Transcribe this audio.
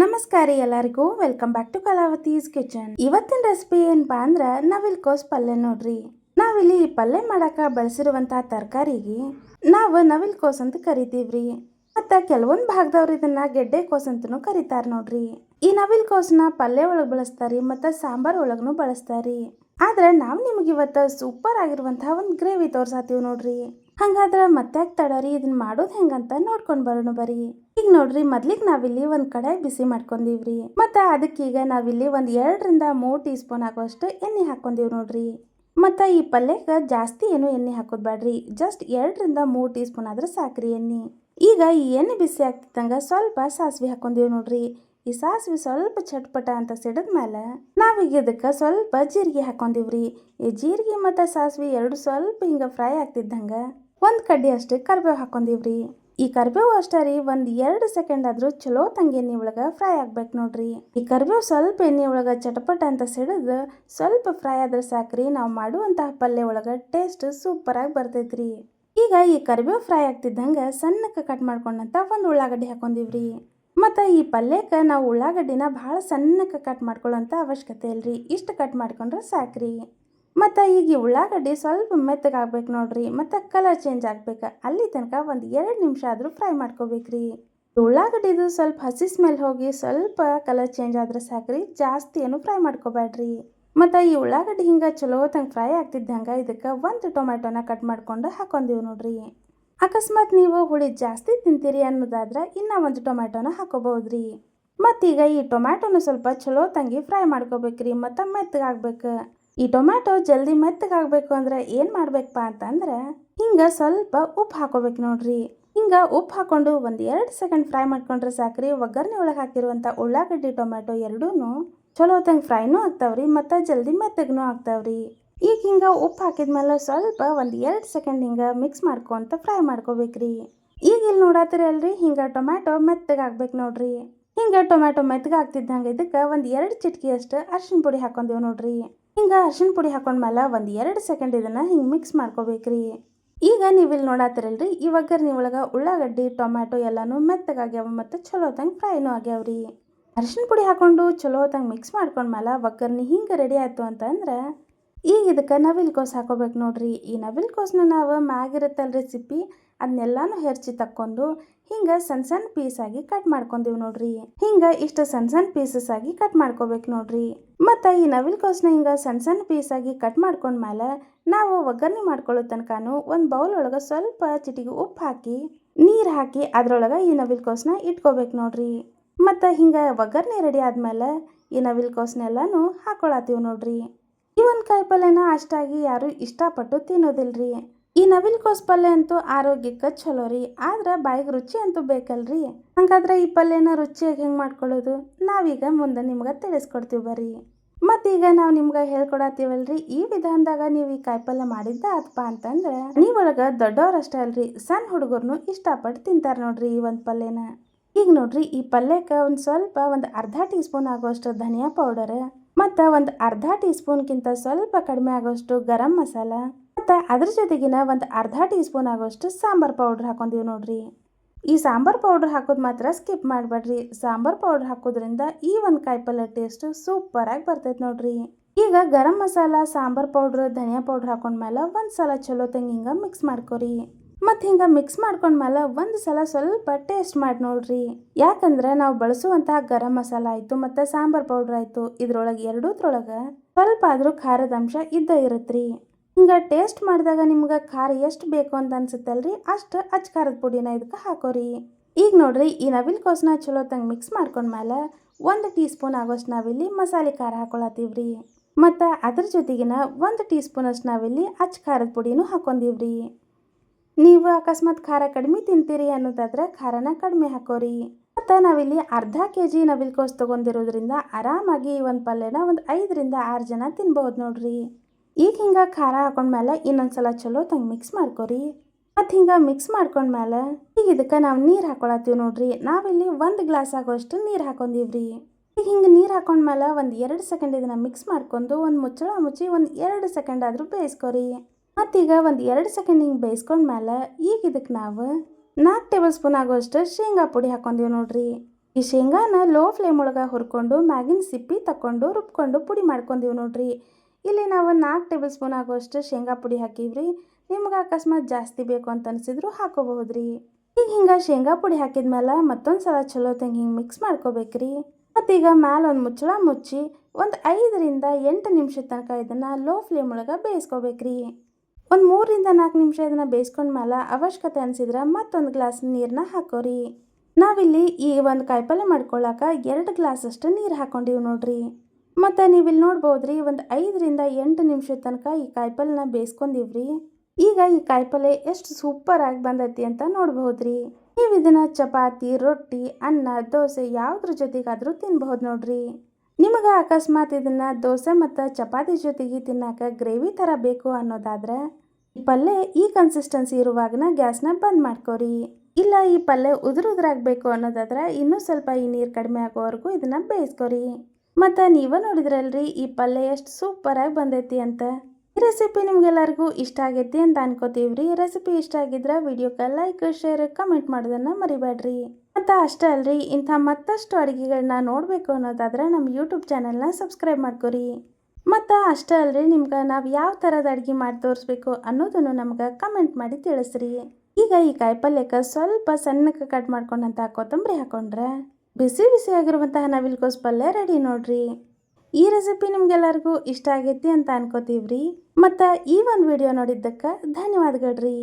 ನಮಸ್ಕಾರ ಎಲ್ಲರಿಗೂ welcome back to Kalavati's kitchen ಇವತ್ತಿನ ರೆಸಿಪಿ ಏನಪ್ಪಾ ಅಂದ್ರೆ ನಾವಿಲ್ ಕೋಸ್ ಪಲ್ಯ ನೋಡ್ರಿ. ನಾವಿಲ್ಲಿ ಈ ಪಲ್ಯ ಮಾಡಾಕ ಬಳಸಿರುವಂತಹ ತರಕಾರಿಗೆ ನಾವು ನವಿಲ್ ಕೋಸ್ ಅಂತ ಕರಿತೀವ್ರಿ. ಮತ್ತ ಕೆಲವೊಂದು ಭಾಗದವ್ರು ಇದನ್ನ ಗೆಡ್ಡೆ ಕೋಸ್ ಅಂತನೂ ಕರೀತಾರ ನೋಡ್ರಿ. ಈ ನವಿಲ್ ಕೋಸ್ನ ಪಲ್ಯ ಒಳಗ್ ಬಳಸ್ತಾರಿ, ಮತ್ತ ಸಾಂಬಾರ್ ಒಳಗನು ಬಳಸ್ತಾರಿ. ಆದ್ರೆ ನಾವು ನಿಮ್ಗೆ ಇವತ್ತ ಸೂಪರ್ ಆಗಿರುವಂತಹ ಒಂದು ಗ್ರೇವಿ ತೋರ್ಸಾತೀವಿ ನೋಡ್ರಿ. ಹಂಗಾದ್ರ ಮತ್ತೆ ತಡರಿ ಇದನ್ನ ಮಾಡೋದು ಹೆಂಗಂತ ನೋಡ್ಕೊಂಡು ಬರೋಣ ಬರಿ. ಈಗ ನೋಡ್ರಿ, ಮೊದ್ಲಿಗೆ ನಾವಿಲ್ಲಿ ಒಂದ್ ಕಡೆ ಬಿಸಿ ಮಾಡ್ಕೊಂಡಿವ್ರಿ. ಮತ್ತ ಅದಕ್ಕೀಗ ನಾವಿಲ್ಲಿ ಒಂದ್ ಎರಡರಿಂದ ಮೂರು ಟೀ ಸ್ಪೂನ್ ಆಗುವಷ್ಟು ಎಣ್ಣೆ ಹಾಕೊಂಡಿವ್ ನೋಡ್ರಿ. ಮತ್ತ ಈ ಪಲ್ಯಕ್ಕೆ ಜಾಸ್ತಿ ಏನು ಎಣ್ಣೆ ಹಾಕೋದ್ ಬ್ಯಾಡ್ರಿ. ಜಸ್ಟ್ ಎರಡರಿಂದ ಮೂರು ಟೀ ಸ್ಪೂನ್ ಆದ್ರೆ ಸಾಕ್ರಿ ಎಣ್ಣೆ. ಈಗ ಈ ಎಣ್ಣೆ ಬಿಸಿ ಆಗ್ತಿದ್ದಂಗ ಸ್ವಲ್ಪ ಸಾಸಿವೆ ಹಾಕೊಂಡಿವ್ ನೋಡ್ರಿ. ಈ ಸಾಸಿವೆ ಸ್ವಲ್ಪ ಚಟ್ಪಟ ಅಂತ ಸಿಡದ ಮೇಲೆ ನಾವೀಗ ಇದಕ್ಕೆ ಸ್ವಲ್ಪ ಜೀರಿಗೆ ಹಾಕೊಂಡಿವ್ರಿ ಈ ಜೀರಿಗೆ ಮತ್ತು ಸಾಸಿವೆ ಎರಡು ಸ್ವಲ್ಪ ಹಿಂಗೆ ಫ್ರೈ ಆಗ್ತಿದ್ದಂಗ ಒಂದು ಕಡ್ಡಿ ಅಷ್ಟು ಕರಿಬೇವು ಹಾಕೊಂಡಿವ್ರಿ. ಈ ಕರಿಬೇವು ಅಷ್ಟೇ ರೀ, ಒಂದು ಎರಡು ಸೆಕೆಂಡ್ ಆದರೂ ಚಲೋ ತಂಗಿ ಎಣ್ಣೆ ಒಳಗೆ ಫ್ರೈ ಆಗ್ಬೇಕು ನೋಡ್ರಿ. ಈ ಕರ್ಬೇವು ಸ್ವಲ್ಪ ಎಣ್ಣೆ ಒಳಗೆ ಚಟಪಟ ಅಂತ ಸಿಡಿದು ಸ್ವಲ್ಪ ಫ್ರೈ ಆದ್ರೆ ಸಾಕ್ರಿ, ನಾವು ಮಾಡುವಂತಹ ಪಲ್ಯ ಒಳಗೆ ಟೇಸ್ಟ್ ಸೂಪರ್ ಆಗಿ ಬರ್ತೈತ್ರಿ. ಈಗ ಈ ಕರಿಬೇವು ಫ್ರೈ ಆಗ್ತಿದ್ದಂಗೆ ಸಣ್ಣಕ್ಕೆ ಕಟ್ ಮಾಡ್ಕೊಂಡಂತ ಒಂದು ಉಳ್ಳಾಗಡ್ಡಿ ಹಾಕೊಂಡಿವ್ರಿ. ಮತ್ತು ಈ ಪಲ್ಯಕ್ಕೆ ನಾವು ಉಳ್ಳಾಗಡ್ಡಿನ ಭಾಳ ಸಣ್ಣಕ್ಕೆ ಕಟ್ ಮಾಡ್ಕೊಳ್ಳೋಂಥ ಅವಶ್ಯಕತೆ ಇಲ್ರಿ, ಇಷ್ಟು ಕಟ್ ಮಾಡ್ಕೊಂಡ್ರೆ ಸಾಕ್ರಿ. ಮತ್ತು ಈಗ ಉಳ್ಳಾಗಡ್ಡಿ ಸ್ವಲ್ಪ ಮೆತ್ತಗಾಗ್ಬೇಕು ನೋಡ್ರಿ, ಮತ್ತು ಕಲರ್ ಚೇಂಜ್ ಆಗ್ಬೇಕು. ಅಲ್ಲಿ ತನಕ ಒಂದು ಎರಡು ನಿಮಿಷ ಆದರೂ ಫ್ರೈ ಮಾಡ್ಕೋಬೇಕ್ರಿ. ಉಳ್ಳಾಗಡ್ಡಿದು ಸ್ವಲ್ಪ ಹಸಿ ಸ್ಮೆಲ್ ಹೋಗಿ ಸ್ವಲ್ಪ ಕಲರ್ ಚೇಂಜ್ ಆದ್ರೆ ಸಾಕ್ರಿ, ಜಾಸ್ತಿ ಏನು ಫ್ರೈ ಮಾಡ್ಕೋಬೇಡ್ರಿ ಮತ್ತು ಈ ಉಳ್ಳಾಗಡ್ಡಿ ಹಿಂಗೆ ಚಲೋ ತಂಗೆ ಫ್ರೈ ಆಗ್ತಿದ್ದಂಗೆ ಇದಕ್ಕೆ ಒಂದು ಟೊಮ್ಯಾಟೊನ ಕಟ್ ಮಾಡ್ಕೊಂಡು ಹಾಕೊಂದೀವಿ ನೋಡ್ರಿ. ಅಕಸ್ಮಾತ್ ನೀವು ಹುಳಿ ಜಾಸ್ತಿ ತಿಂತೀರಿ ಅನ್ನೋದಾದ್ರೆ ಇನ್ನೂ ಒಂದು ಟೊಮ್ಯಾಟೊನ ಹಾಕೋಬಹುದ್ರಿ ಮತ್ತೀಗ ಈ ಟೊಮ್ಯಾಟೊನ ಸ್ವಲ್ಪ ಚಲೋ ತಂಗಿ ಫ್ರೈ ಮಾಡ್ಕೋಬೇಕ್ರಿ, ಮತ್ತು ಮೆತ್ತಗಾಗ್ಬೇಕು ಈ ಟೊಮ್ಯಾಟೊ ಜಲ್ದಿ ಮೆತ್ತಗಾಗಬೇಕು ಅಂದ್ರೆ ಏನು ಮಾಡ್ಬೇಕಪ್ಪ ಅಂತಂದ್ರೆ ಹಿಂಗೆ ಸ್ವಲ್ಪ ಉಪ್ಪು ಹಾಕೋಬೇಕು ನೋಡ್ರಿ. ಹಿಂಗೆ ಉಪ್ಪು ಹಾಕೊಂಡು ಒಂದು ಎರಡು ಸೆಕೆಂಡ್ ಫ್ರೈ ಮಾಡ್ಕೊಂಡ್ರೆ ಸಾಕ್ರಿ. ಒಗ್ಗರಣೆ ಒಳಗೆ ಹಾಕಿರುವಂಥ ಉಳ್ಳಾಗಡ್ಡಿ, ಟೊಮ್ಯಾಟೊ ಎರಡೂ ಚಲೋ ತಂಗೆ ಫ್ರೈನೂ ಆಗ್ತಾವ್ರಿ ಮತ್ತು ಜಲ್ದಿ ಮೆತ್ತಗೂ ಆಗ್ತಾವ್ರಿ. ಈಗ ಹಿಂಗೆ ಉಪ್ಪು ಹಾಕಿದ್ಮೇಲೆ ಸ್ವಲ್ಪ ಒಂದು ಎರಡು ಸೆಕೆಂಡ್ ಹಿಂಗೆ ಮಿಕ್ಸ್ ಮಾಡ್ಕೊಂತ ಫ್ರೈ ಮಾಡ್ಕೋಬೇಕ್ರಿ. ಈಗ ಇಲ್ಲಿ ನೋಡತ್ತೀರಲ್ರಿ ಹಿಂಗೆ ಟೊಮ್ಯಾಟೊ ಮೆತ್ತಗಾಗ್ಬೇಕು ನೋಡ್ರಿ. ಹಿಂಗೆ ಟೊಮ್ಯಾಟೊ ಮೆತ್ತಗಾಗ್ತಿದ್ದಂಗೆ ಇದಕ್ಕೆ ಒಂದು ಎರಡು ಚಿಟ್ಕಿ ಅಷ್ಟು ಅರ್ಶಿನ ಪುಡಿ ಹಾಕೊಂಡೇವು ನೋಡ್ರಿ. ಹಿಂಗೆ ಅರ್ಶಿನ ಪುಡಿ ಹಾಕೊಂಡ್ಮೇಲೆ ಒಂದು ಎರಡು ಸೆಕೆಂಡ್ ಇದನ್ನು ಹಿಂಗೆ ಮಿಕ್ಸ್ ಮಾಡ್ಕೋಬೇಕ್ರಿ. ಈಗ ನೀವು ಇಲ್ಲಿ ನೋಡಾತರಲ್ರಿ ಈ ಒಗ್ಗರಣೆ ಒಳಗೆ ಉಳ್ಳಾಗಡ್ಡಿ, ಟೊಮ್ಯಾಟೊ ಎಲ್ಲನೂ ಮೆತ್ತಗಾಗ್ಯಾವ ಮತ್ತು ಚಲೋ ತಂಗೆ ಫ್ರೈನೂ ಆಗ್ಯಾವ್ರಿ. ಅರ್ಶಿನ ಪುಡಿ ಹಾಕೊಂಡು ಚಲೋ ಹೊತ್ತಂಗೆ ಮಿಕ್ಸ್ ಮಾಡ್ಕೊಂಡ್ಮೇಲೆ ಒಗ್ಗರಣೆ ಹಿಂಗೆ ರೆಡಿ ಆಯಿತು ಅಂತಂದ್ರೆ, ಈಗ ಇದಕ್ಕೆ ನವಿಲ್ ಕೋಸ್ ಹಾಕೋಬೇಕು ನೋಡ್ರಿ. ಈ ನವಿಲ್ ಕೋಸ್ನ ನಾವು ಮ್ಯಾಗಿರುತ್ತಲ್ರಿ ಸಿಪ್ಪಿ ಅದನ್ನೆಲ್ಲಾನು ಹೆರ್ಚಿ ತಕ್ಕೊಂಡು ಹಿಂಗೆ ಸಣ್ಣ ಸಣ್ಣ ಪೀಸ್ ಆಗಿ ಕಟ್ ಮಾಡ್ಕೊಂಡೀವಿ ನೋಡ್ರಿ. ಹಿಂಗೆ ಇಷ್ಟು ಸಣ್ಣ ಸಣ್ಣ ಪೀಸಸ್ ಆಗಿ ಕಟ್ ಮಾಡ್ಕೋಬೇಕು ನೋಡ್ರಿ. ಮತ್ತು ಈ ನವಿಲ್ ಕೋಸ್ನ ಹಿಂಗೆ ಸಣ್ಣ ಸಣ್ಣ ಪೀಸ್ ಆಗಿ ಕಟ್ ಮಾಡ್ಕೊಂಡ್ಮೇಲೆ ನಾವು ಒಗ್ಗರಣೆ ಮಾಡ್ಕೊಳ್ಳೋ ತನಕನೂ ಒಂದು ಬೌಲ್ ಒಳಗೆ ಸ್ವಲ್ಪ ಚಿಟಿಗೆ ಉಪ್ಪು ಹಾಕಿ, ನೀರು ಹಾಕಿ ಅದರೊಳಗೆ ಈ ನವಿಲ್ ಕೋಸ್ನ ಇಟ್ಕೋಬೇಕು ನೋಡ್ರಿ. ಮತ್ತು ಹಿಂಗೆ ಒಗ್ಗರಣೆ ರೆಡಿ ಆದಮೇಲೆ ಈ ನವಿಲ್ ಕೋಸ್ನೆಲ್ಲನೂ ಹಾಕೊಳತ್ತೀವಿ ನೋಡ್ರಿ. ಈ ಒಂದು ಕಾಯಿ ಪಲ್ಯನ ಅಷ್ಟಾಗಿ ಯಾರು ಇಷ್ಟಪಟ್ಟು ತಿನ್ನೋದಿಲ್ರಿ. ಈ ನವಿಲ್ ಕೋಸ್ ಪಲ್ಯ ಅಂತೂ ಆರೋಗ್ಯಕ್ಕೆ ಚಲೋ ರೀ, ಆದ್ರೆ ಬಾಯಿಗೆ ರುಚಿ ಅಂತೂ ಬೇಕಲ್ರಿ. ಹಂಗಾದ್ರೆ ಈ ಪಲ್ಯನ ರುಚಿಯಾಗಿ ಹೆಂಗೆ ಮಾಡ್ಕೊಳ್ಳೋದು? ನಾವೀಗ ಮುಂದೆ ನಿಮ್ಗೆ ತಿಳಿಸ್ಕೊಡ್ತೀವಿ ಬರ್ರಿ. ಮತ್ತೀಗ ನಾವು ನಿಮ್ಗೆ ಹೇಳ್ಕೊಡತ್ತೀವಲ್ರಿ ಈ ವಿಧಾನದಾಗ ನೀವು ಈ ಕಾಯಿಪಲ್ಯ ಮಾಡಿದ್ದ ಆತಪ್ಪ ಅಂತಂದ್ರೆ, ನೀವೊಳಗ ದೊಡ್ಡವ್ರಷ್ಟೇ ಅಲ್ರಿ ಸಣ್ಣ ಹುಡುಗರ್ನು ಇಷ್ಟಪಟ್ಟು ತಿಂತಾರೆ ನೋಡ್ರಿ ಈ ಒಂದು ಪಲ್ಯನ. ಈಗ ನೋಡ್ರಿ, ಈ ಪಲ್ಯಕ್ಕೆ ಒಂದು ಸ್ವಲ್ಪ ಒಂದು ಅರ್ಧ ಟೀ ಸ್ಪೂನ್ ಆಗೋಷ್ಟು ಧನಿಯಾ ಪೌಡರ್, ಮತ್ತು ಒಂದು ಅರ್ಧ ಟೀ ಸ್ಪೂನ್ಗಿಂತ ಸ್ವಲ್ಪ ಕಡಿಮೆ ಆಗೋಷ್ಟು ಗರಂ ಮಸಾಲ ಮತ್ತು ಅದ್ರ ಜೊತೆಗಿನ ಒಂದು ಅರ್ಧ ಟೀ ಸ್ಪೂನ್ ಆಗೋಷ್ಟು ಸಾಂಬಾರ್ ಪೌಡ್ರ್ ಹಾಕೊಂದೀವಿ ನೋಡ್ರಿ. ಈ ಸಾಂಬಾರ್ ಪೌಡ್ರ್ ಹಾಕೋದು ಮಾತ್ರ ಸ್ಕಿಪ್ ಮಾಡಬೇಡ್ರಿ ಸಾಂಬಾರ್ ಪೌಡ್ರ್ ಹಾಕೋದ್ರಿಂದ ಈ ಒಂದು ಟೇಸ್ಟ್ ಸೂಪರಾಗಿ ಬರ್ತೈತೆ ನೋಡ್ರಿ. ಈಗ ಗರಂ ಮಸಾಲ, ಸಾಂಬಾರ್ ಪೌಡ್ರ್ ಧನಿಯಾ ಪೌಡ್ರ್ ಹಾಕೊಂಡ್ಮೇಲೆ ಒಂದು ಸಲ ಚಲೋ ತಂಗಿ ಹಿಂಗೆ ಮಿಕ್ಸ್ ಮಾಡ್ಕೊರಿ. ಮತ್ತು ಹಿಂಗೆ ಮಿಕ್ಸ್ ಮಾಡ್ಕೊಂಡ್ಮೇಲೆ ಒಂದು ಸಲ ಸ್ವಲ್ಪ ಟೇಸ್ಟ್ ಮಾಡಿ ನೋಡ್ರಿ. ಯಾಕಂದ್ರೆ ನಾವು ಬಳಸುವಂತಹ ಗರಂ ಮಸಾಲ ಆಯಿತು ಮತ್ತು ಸಾಂಬಾರ್ ಪೌಡ್ರ್ ಆಯಿತು. ಇದ್ರೊಳಗೆ ಎರಡೂದ್ರೊಳಗೆ ಸ್ವಲ್ಪ ಆದರೂ ಖಾರದ ಅಂಶ ಇದ್ದ ಇರುತ್ತ್ರಿ ಹಿಂಗೆ ಟೇಸ್ಟ್ ಮಾಡಿದಾಗ ನಿಮ್ಗೆ ಖಾರ ಎಷ್ಟು ಬೇಕು ಅಂತ ಅನ್ಸುತ್ತಲ್ರಿ? ಅಷ್ಟು ಅಚ್ಚ ಖಾರದ ಪುಡಿನ ಇದಕ್ಕೆ ಹಾಕೋರಿ. ಈಗ ನೋಡ್ರಿ, ಈ ನವಿಲ್ ಕೋಸ್ನ ಚಲೋ ತಂಗ ಮಿಕ್ಸ್ ಮಾಡ್ಕೊಂಡ್ಮೇಲೆ ಒಂದು ಟೀ ಸ್ಪೂನ್ ಆಗೋಷ್ಟು ನಾವಿಲ್ಲಿ ಮಸಾಲೆ ಖಾರ ಹಾಕೊಳತ್ತೀವ್ರಿ. ಮತ್ತು ಅದ್ರ ಜೊತೆಗಿನ ಒಂದು ಟೀ ಸ್ಪೂನ್ ಅಷ್ಟು ನಾವಿಲ್ಲಿ ಅಚ್ಚ ಖಾರದ ಪುಡಿನೂ ಹಾಕೊಂಡಿವ್ರಿ. ನೀವು ಅಕಸ್ಮಾತ್ ಖಾರ ಕಡಿಮೆ ತಿಂತೀರಿ ಅನ್ನೋದಾದ್ರೆ ಖಾರನ ಕಡಿಮೆ ಹಾಕೋರಿ. ಮತ್ತು ನಾವಿಲ್ಲಿ ಅರ್ಧ ಕೆ ಜಿ ನವಿಲ್ ಕೋಸ್ ತೊಗೊಂಡಿರೋದ್ರಿಂದ ಆರಾಮಾಗಿ ಒಂದು ಪಲ್ಯನ ಒಂದು ಐದರಿಂದ ಆರು ಜನ ತಿನ್ಬೋದು ನೋಡ್ರಿ. ಈಗ ಹಿಂಗೆ ಖಾರ ಹಾಕೊಂಡ್ಮೇಲೆ ಇನ್ನೊಂದ್ಸಲ ಚಲೋ ತಂಗೆ ಮಿಕ್ಸ್ ಮಾಡ್ಕೊರಿ. ಮತ್ತು ಹಿಂಗೆ ಮಿಕ್ಸ್ ಮಾಡ್ಕೊಂಡ್ಮೇಲೆ ಈಗ ಇದಕ್ಕೆ ನಾವು ನೀರು ಹಾಕೊಳತ್ತೀವಿ ನೋಡ್ರಿ. ನಾವಿಲ್ಲಿ ಒಂದು ಗ್ಲಾಸ್ ಆಗೋಷ್ಟು ನೀರು ಹಾಕೊಂಡಿವ್ರಿ. ಈಗ ಹಿಂಗೆ ನೀರು ಹಾಕೊಂಡ್ಮೇಲೆ ಒಂದು ಎರಡು ಸೆಕೆಂಡ್ ಇದನ್ನು ಮಿಕ್ಸ್ ಮಾಡ್ಕೊಂಡು ಒಂದು ಮುಚ್ಚಳ ಮುಚ್ಚಿ ಒಂದು ಎರಡು ಸೆಕೆಂಡ್ ಆದರೂ ಬೇಯಿಸ್ಕೊರಿ. ಮತ್ತೀಗ ಒಂದು ಎರಡು ಸೆಕೆಂಡ್ ಹಿಂಗೆ ಬೇಯಿಸ್ಕೊಂಡ್ಮೇಲೆ ಈಗ ಇದಕ್ಕೆ ನಾವು ನಾಲ್ಕು ಟೇಬಲ್ ಸ್ಪೂನ್ ಆಗೋಷ್ಟು ಶೇಂಗಾ ಪುಡಿ ಹಾಕೊಂಡೀವಿ ನೋಡ್ರಿ. ಈ ಶೇಂಗಾನ ಲೋ ಫ್ಲೇಮ್ ಒಳಗೆ ಹುರ್ಕೊಂಡು ಮ್ಯಾಗಿನ ಸಿಪ್ಪಿ ತಕೊಂಡು ರುಬ್ಕೊಂಡು ಪುಡಿ ಮಾಡ್ಕೊಂಡೀವಿ ನೋಡ್ರಿ. ಇಲ್ಲಿ ನಾವು ನಾಲ್ಕು ಟೇಬಲ್ ಸ್ಪೂನ್ ಆಗುವಷ್ಟು ಶೇಂಗಾ ಪುಡಿ ಹಾಕಿವ್ರಿ ನಿಮ್ಗೆ ಅಕಸ್ಮಾತ್ ಜಾಸ್ತಿ ಬೇಕು ಅಂತ ಅನಿಸಿದ್ರು ಹಾಕೋಬಹುದ್ರಿ. ಈಗ ಹಿಂಗೆ ಶೇಂಗಾ ಪುಡಿ ಹಾಕಿದ್ಮೇಲೆ ಮತ್ತೊಂದು ಸಲ ಚಲೋ ತಂಗಿ ಹಿಂಗೆ ಮಿಕ್ಸ್ ಮಾಡ್ಕೋಬೇಕ್ರಿ. ಮತ್ತೀಗ ಮ್ಯಾಲ ಒಂದು ಮುಚ್ಚಳ ಮುಚ್ಚಿ ಒಂದು ಐದರಿಂದ ಎಂಟು ನಿಮಿಷದ ತನಕ ಇದನ್ನು ಲೋ ಫ್ಲೇಮ್ ಒಳಗೆ ಬೇಯಿಸ್ಕೋಬೇಕ್ರಿ. ಒಂದು ಮೂರರಿಂದ ನಾಲ್ಕು ನಿಮಿಷ ಇದನ್ನು ಬೇಯಿಸ್ಕೊಂಡ್ಮೇಲೆ ಅವಶ್ಯಕತೆ ಅನಿಸಿದ್ರೆ ಮತ್ತೊಂದು ಗ್ಲಾಸ್ ನೀರನ್ನ ಹಾಕೋರಿ. ನಾವಿಲ್ಲಿ ಈ ಒಂದು ಕಾಯಿಪಲ್ಯ ಮಾಡ್ಕೊಳ್ಳಾಕ ಎರಡು ಗ್ಲಾಸ್ ಅಷ್ಟು ನೀರು ಹಾಕೊಂಡಿವಿ ನೋಡ್ರಿ. ಮತ್ತು ನೀವಿಲ್ಲಿ ನೋಡ್ಬೋದ್ರಿ, ಒಂದು ಐದರಿಂದ ಎಂಟು ನಿಮಿಷದ ತನಕ ಈ ಕಾಯಿಪಲ್ಯನ ಬೇಯಿಸ್ಕೊಂಡಿವ್ರಿ. ಈಗ ಈ ಕಾಯಿಪಲ್ಯ ಎಷ್ಟು ಸೂಪರ್ ಆಗಿ ಬಂದೈತಿ ಅಂತ ನೋಡ್ಬಹುದ್ರಿ ನೀವು ಇದನ್ನ ಚಪಾತಿ, ರೊಟ್ಟಿ, ಅನ್ನ, ದೋಸೆ ಯಾವುದ್ರ ಜೊತೆಗಾದ್ರೂ ತಿನ್ಬಹುದು ನೋಡ್ರಿ. ನಿಮಗೆ ಅಕಸ್ಮಾತ್ ಇದನ್ನ ದೋಸೆ ಮತ್ತು ಚಪಾತಿ ಜೊತೆಗೆ ತಿನ್ನಾಕ ಗ್ರೇವಿ ಥರ ಬೇಕು ಅನ್ನೋದಾದ್ರೆ, ಈ ಪಲ್ಯ ಈ ಕನ್ಸಿಸ್ಟೆನ್ಸಿ ಇರುವಾಗನ ಗ್ಯಾಸ್ನ ಬಂದ್ ಮಾಡ್ಕೋರಿ. ಇಲ್ಲ ಈ ಪಲ್ಯ ಉದುರು ಉದುರಾಗಬೇಕು ಅನ್ನೋದಾದ್ರೆ ಇನ್ನೂ ಸ್ವಲ್ಪ ಈ ನೀರು ಕಡಿಮೆ ಆಗೋವರೆಗೂ ಇದನ್ನ ಬೇಯಿಸ್ಕೊರಿ. ಮತ್ತು ನೀವೇ ನೋಡಿದ್ರಲ್ರಿ ಈ ಪಲ್ಯ ಎಷ್ಟು ಸೂಪರಾಗಿ ಬಂದೈತಿ ಅಂತ. ಈ ರೆಸಿಪಿ ನಿಮ್ಗೆಲ್ಲರಿಗೂ ಇಷ್ಟ ಆಗೈತಿ ಅಂತ ಅನ್ಕೋತೀವ್ರಿ. ರೆಸಿಪಿ ಇಷ್ಟ ಆಗಿದ್ರೆ ವಿಡಿಯೋಕ್ಕೆ ಲೈಕ್ ಶೇರ್ ಕಮೆಂಟ್ ಮಾಡೋದನ್ನ ಮರಿಬೇಡ್ರಿ ಮತ್ತು ಅಷ್ಟೇ ಅಲ್ರಿ, ಇಂಥ ಮತ್ತಷ್ಟು ಅಡುಗೆಗಳನ್ನ ನೋಡಬೇಕು ಅನ್ನೋದಾದ್ರೆ ನಮ್ಮ ಯೂಟ್ಯೂಬ್ ಚಾನಲ್ನ ಸಬ್ಸ್ಕ್ರೈಬ್ ಮಾಡ್ಕೊರಿ. ಮತ್ತು ಅಷ್ಟೇ ಅಲ್ರಿ, ನಿಮ್ಗೆ ನಾವು ಯಾವ ಥರದ ಅಡುಗೆ ಮಾಡಿ ತೋರಿಸ್ಬೇಕು ಅನ್ನೋದನ್ನು ನಮ್ಗೆ ಕಮೆಂಟ್ ಮಾಡಿ ತಿಳಿಸ್ರಿ. ಈಗ ಈ ಕಾಯಿಪಲ್ಯಕ್ಕೆ ಸ್ವಲ್ಪ ಸಣ್ಣಕ್ಕೆ ಕಟ್ ಮಾಡ್ಕೊಂಡಂತ ಕೊತ್ತಂಬರಿ ಹಾಕೊಂಡ್ರೆ. ಬಿಸಿ ಆಗಿರುವಂತಹ ನವಿಲ್ಕೋಸ್ ಪಲ್ಯ ರೆಡಿ ನೋಡ್ರಿ. ಈ ರೆಸಿಪಿ ನಿಮ್ಗೆಲ್ಲರಿಗೂ ಇಷ್ಟ ಆಗೈತಿ ಅಂತ ಅನ್ಕೋತೀವ್ರಿ. ಮತ್ತು ಈ ಒಂದು ವಿಡಿಯೋ ನೋಡಿದ್ದಕ್ಕೆ ಧನ್ಯವಾದಗಳ್ರಿ.